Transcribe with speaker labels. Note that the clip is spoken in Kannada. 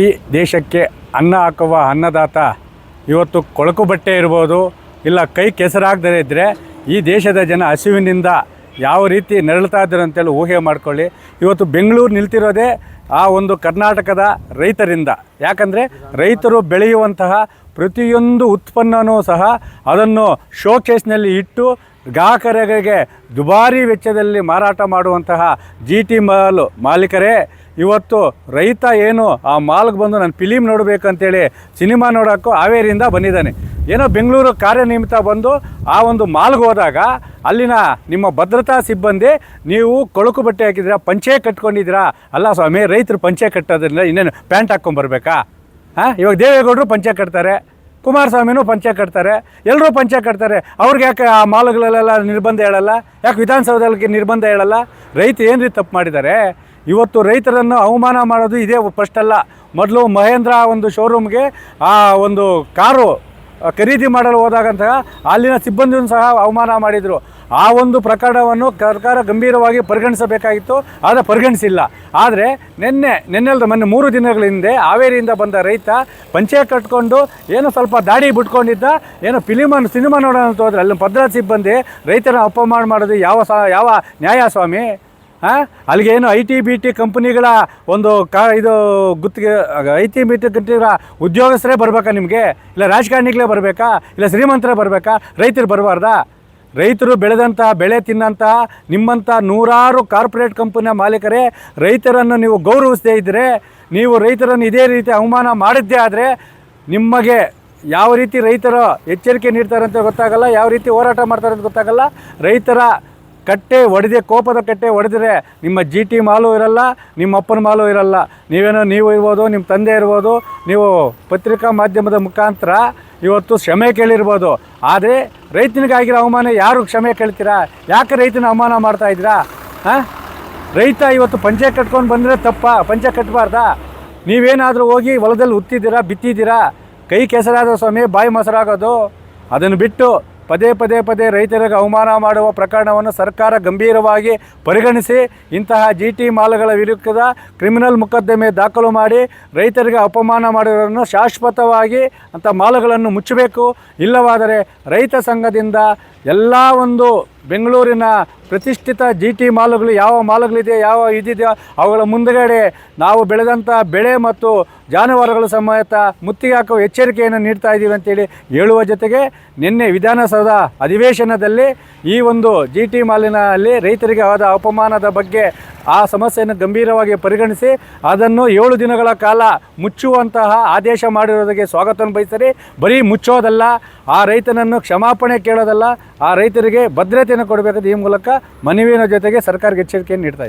Speaker 1: ಇಡೀ ದೇಶಕ್ಕೆ ಅನ್ನ ಹಾಕುವ ಅನ್ನದಾತ ಇವತ್ತು ಕೊಳಕು ಬಟ್ಟೆ ಇರ್ಬೋದು, ಇಲ್ಲ ಕೈ ಕೆಸರಾಗದೇ ಇದ್ದರೆ ಈ ದೇಶದ ಜನ ಹಸಿವಿನಿಂದ ಯಾವ ರೀತಿ ನರಳ್ತಾ ಇದ್ದರು ಅಂತೇಳಿ ಊಹೆ ಮಾಡ್ಕೊಳ್ಳಿ. ಇವತ್ತು ಬೆಂಗಳೂರು ನಿಲ್ತಿರೋದೇ ಆ ಒಂದು ಕರ್ನಾಟಕದ ರೈತರಿಂದ. ಯಾಕಂದರೆ ರೈತರು ಬೆಳೆಯುವಂತಹ ಪ್ರತಿಯೊಂದು ಉತ್ಪನ್ನವೂ ಸಹ ಅದನ್ನು ಶೋಕೇಸ್ನಲ್ಲಿ ಇಟ್ಟು ಗ್ರಾಹಕರಿಗೆ ದುಬಾರಿ ವೆಚ್ಚದಲ್ಲಿ ಮಾರಾಟ ಮಾಡುವಂತಹ ಜಿ ಟಿ ಮಾಲ್ ಮಾಲೀಕರೇ ಇವತ್ತು ರೈತ ಏನು ಆ ಮಾಲ್ಗೆ ಬಂದು ನಾನು ಫಿಲಿಮ್ ನೋಡಬೇಕಂತೇಳಿ ಸಿನಿಮಾ ನೋಡೋಕ್ಕೂ ಹಾವೇರಿಯಿಂದ ಬಂದಿದ್ದಾನೆ. ಏನೋ ಬೆಂಗಳೂರು ಕಾರ್ಯನಿಮಿತ್ತ ಬಂದು ಆ ಒಂದು ಮಾಲ್ಗೆ ಹೋದಾಗ ಅಲ್ಲಿನ ನಿಮ್ಮ ಭದ್ರತಾ ಸಿಬ್ಬಂದಿ ನೀವು ಕೊಳಕು ಬಟ್ಟೆ ಹಾಕಿದ್ದೀರಾ, ಪಂಚೆ ಕಟ್ಕೊಂಡಿದ್ದೀರಾ? ಅಲ್ಲ ಸ್ವಾಮಿ, ರೈತರು ಪಂಚೆ ಕಟ್ಟೋದ್ರಿಂದ ಇನ್ನೇನು ಪ್ಯಾಂಟ್ ಹಾಕ್ಕೊಂಬರ್ಬೇಕಾ ಹಾಂ, ಇವಾಗ ದೇವೇಗೌಡರು ಪಂಚೆ ಕಟ್ತಾರೆ, ಕುಮಾರಸ್ವಾಮಿನೂ ಪಂಚೆ ಕಟ್ತಾರೆ ಎಲ್ಲರೂ ಪಂಚೆ ಕಟ್ತಾರೆ. ಅವ್ರಿಗೆ ಯಾಕೆ ಆ ಮಾಲ್ಗಳಲ್ಲೆಲ್ಲ ನಿರ್ಬಂಧ ಹೇಳಲ್ಲ? ಯಾಕೆ ವಿಧಾನಸೌಧಕ್ಕೆ ನಿರ್ಬಂಧ ಹೇಳಲ್ಲ? ರೈತ ಏನು ರೀತಿ ತಪ್ಪು ಮಾಡಿದ್ದಾರೆ? ಇವತ್ತು ರೈತರನ್ನು ಅವಮಾನ ಮಾಡೋದು ಇದೇ ಫಸ್ಟ್ ಅಲ್ಲ ಮೊದಲು ಮಹೇಂದ್ರ ಒಂದು ಶೋರೂಮ್ಗೆ ಆ ಒಂದು ಕಾರು ಖರೀದಿ ಮಾಡಲು ಹೋದಾಗಂತಹ ಅಲ್ಲಿನ ಸಿಬ್ಬಂದಿಯನ್ನು ಸಹ ಅವಮಾನ ಮಾಡಿದರು. ಆ ಒಂದು ಪ್ರಕರಣವನ್ನು ಸರ್ಕಾರ ಗಂಭೀರವಾಗಿ ಪರಿಗಣಿಸಬೇಕಾಗಿತ್ತು, ಆದರೆ ಪರಿಗಣಿಸಿಲ್ಲ. ಆದರೆ ನಿನ್ನೆ ನಿನ್ನೆಲ್ದ ಮೊನ್ನೆ ಮೂರು ದಿನಗಳ ಹಿಂದೆ ಹಾವೇರಿಯಿಂದ ಬಂದ ರೈತ ಪಂಚೆ ಕಟ್ಕೊಂಡು ಏನೋ ಸ್ವಲ್ಪ ದಾಡಿ ಬಿಟ್ಕೊಂಡಿದ್ದ, ಏನೋ ಫಿಲಿಮನ್ನು ಸಿನಿಮಾ ನೋಡೋಣ ಅಂತ ಹೋದ್ರೆ ಅಲ್ಲಿ ಭದ್ರತಾ ಸಿಬ್ಬಂದಿ ರೈತರ ಅಪಮಾನ ಮಾಡೋದು ಯಾವ ಸ ಯಾವ ನ್ಯಾಯ ಸ್ವಾಮಿ ಹಾಂ? ಅಲ್ಲಿಗೆ ಏನು ಐ ಟಿ ಬಿ ಟಿ ಕಂಪ್ನಿಗಳ ಒಂದು ಕಾ ಇದು ಗುತ್ತಿಗೆ ಐ ಟಿ ಬಿ ಟಿ ಕಂಪ್ನಿಗಳ ಉದ್ಯೋಗಸ್ಥರೇ ಬರಬೇಕಾ ನಿಮಗೆ? ಇಲ್ಲ ರಾಜಕಾರಣಿಗಳೇ ಬರಬೇಕಾ? ಇಲ್ಲ ಶ್ರೀಮಂತರೇ ಬರಬೇಕಾ? ರೈತರು ಬರಬಾರ್ದಾ? ರೈತರು ಬೆಳೆದಂಥ ಬೆಳೆ ತಿನ್ನಂಥ ನಿಮ್ಮಂಥ ನೂರಾರು ಕಾರ್ಪೊರೇಟ್ ಕಂಪನಿಯ ಮಾಲೀಕರೇ, ರೈತರನ್ನು ನೀವು ಗೌರವಿಸದೇ ಇದ್ದರೆ, ನೀವು ರೈತರನ್ನು ಇದೇ ರೀತಿ ಅವಮಾನ ಮಾಡಿದ್ದೇ ಆದರೆ, ನಿಮಗೆ ಯಾವ ರೀತಿ ರೈತರು ಎಚ್ಚರಿಕೆ ನೀಡ್ತಾರೆ ಅಂತ ಗೊತ್ತಾಗಲ್ಲ, ಯಾವ ರೀತಿ ಹೋರಾಟ ಮಾಡ್ತಾರೆ ಅಂತ ಗೊತ್ತಾಗಲ್ಲ, ರೈತರ ಕಟ್ಟೆ ಒಡೆದೆ, ಕೋಪದ ಕಟ್ಟೆ ಒಡೆದರೆ ನಿಮ್ಮ ಜಿ ಟಿ ಮಾಲು ಇರಲ್ಲ, ನಿಮ್ಮ ಅಪ್ಪನ ಮಾಲು ಇರಲ್ಲ. ನೀವೇನೋ ನೀವು ಇರ್ಬೋದು, ನಿಮ್ಮ ತಂದೆ ಇರ್ಬೋದು, ನೀವು ಪತ್ರಿಕಾ ಮಾಧ್ಯಮದ ಮುಖಾಂತರ ಇವತ್ತು ಕ್ಷಮೆ ಕೇಳಿರ್ಬೋದು. ಆದರೆ ರೈತನಿಗಾಗಿರೋ ಅವಮಾನ ಯಾರು ಕ್ಷಮೆ ಕೇಳ್ತೀರಾ? ಯಾಕೆ ರೈತನ ಅವಮಾನ ಮಾಡ್ತಾ ಇದ್ದೀರಾ? ಹಾಂ ರೈತ ಇವತ್ತು ಪಂಚೆ ಕಟ್ಕೊಂಡು ಬಂದರೆ ತಪ್ಪ, ಪಂಚೆ ಕಟ್ಟಬಾರ್ದಾ ನೀವೇನಾದರೂ ಹೋಗಿ ಹೊಲದಲ್ಲಿ ಉತ್ತಿದ್ದೀರಾ ಬಿತ್ತಿದ್ದೀರಾ? ಕೈ ಕೆಸರಾದ ಸ್ವಾಮಿ, ಬಾಯಿ ಮೊಸರಾಗೋದು? ಅದನ್ನು ಬಿಟ್ಟು ಪದೇ ಪದೇ ಪದೇ ರೈತರಿಗೆ ಅವಮಾನ ಮಾಡುವ ಪ್ರಕರಣವನ್ನು ಸರ್ಕಾರ ಗಂಭೀರವಾಗಿ ಪರಿಗಣಿಸಿ ಇಂತಹ ಜಿ ಟಿ ಮಾಲ್ಗಳ ವಿರುದ್ಧದ ಕ್ರಿಮಿನಲ್ ಮೊಕದ್ದಮೆ ದಾಖಲು ಮಾಡಿ ರೈತರಿಗೆ ಅಪಮಾನ ಮಾಡಿರೋದನ್ನು ಶಾಶ್ವತವಾಗಿ ಅಂಥ ಮಾಲ್ಗಳನ್ನು ಮುಚ್ಚಬೇಕು. ಇಲ್ಲವಾದರೆ ರೈತ ಸಂಘದಿಂದ ಎಲ್ಲ ಒಂದು ಬೆಂಗಳೂರಿನ ಪ್ರತಿಷ್ಠಿತ ಜಿ ಟಿ ಮಾಲುಗಳು ಯಾವ ಮಾಲುಗಳಿದೆ, ಯಾವ ಇದಿದೆಯೋ ಅವುಗಳ ಮುಂದುಗಡೆ ನಾವು ಬೆಳೆದಂಥ ಬೆಳೆ ಮತ್ತು ಜಾನುವಾರುಗಳ ಸಮೇತ ಮುತ್ತಿಗೆ ಹಾಕುವ ಎಚ್ಚರಿಕೆಯನ್ನು ನೀಡ್ತಾ ಇದ್ದೀವಿ ಅಂತೇಳಿ ಹೇಳುವ ಜೊತೆಗೆ ನಿನ್ನೆ ವಿಧಾನಸೌಧ ಅಧಿವೇಶನದಲ್ಲಿ ಈ ಒಂದು ಜಿ ಟಿ ಮಾಲಿನಲ್ಲಿ ರೈತರಿಗೆ ಆದ ಅಪಮಾನದ ಬಗ್ಗೆ ಆ ಸಮಸ್ಯೆಯನ್ನು ಗಂಭೀರವಾಗಿ ಪರಿಗಣಿಸಿ ಅದನ್ನು ಏಳು ದಿನಗಳ ಕಾಲ ಮುಚ್ಚುವಂತಹ ಆದೇಶ ಮಾಡಿರೋದಕ್ಕೆ ಸ್ವಾಗತವನ್ನು ಬಯಸಿರಿ ಬರೀ ಮುಚ್ಚೋದಲ್ಲ, ಆ ರೈತನನ್ನು ಕ್ಷಮಾಪಣೆ ಕೇಳೋದಲ್ಲ, ಆ ರೈತರಿಗೆ ಭದ್ರತೆಯನ್ನು ಕೊಡಬೇಕಾದ ಈ ಮೂಲಕ ಮನವಿಯ ಜೊತೆಗೆ ಸರ್ಕಾರಕ್ಕೆ ಎಚ್ಚರಿಕೆಯನ್ನು ನೀಡ್ತಾ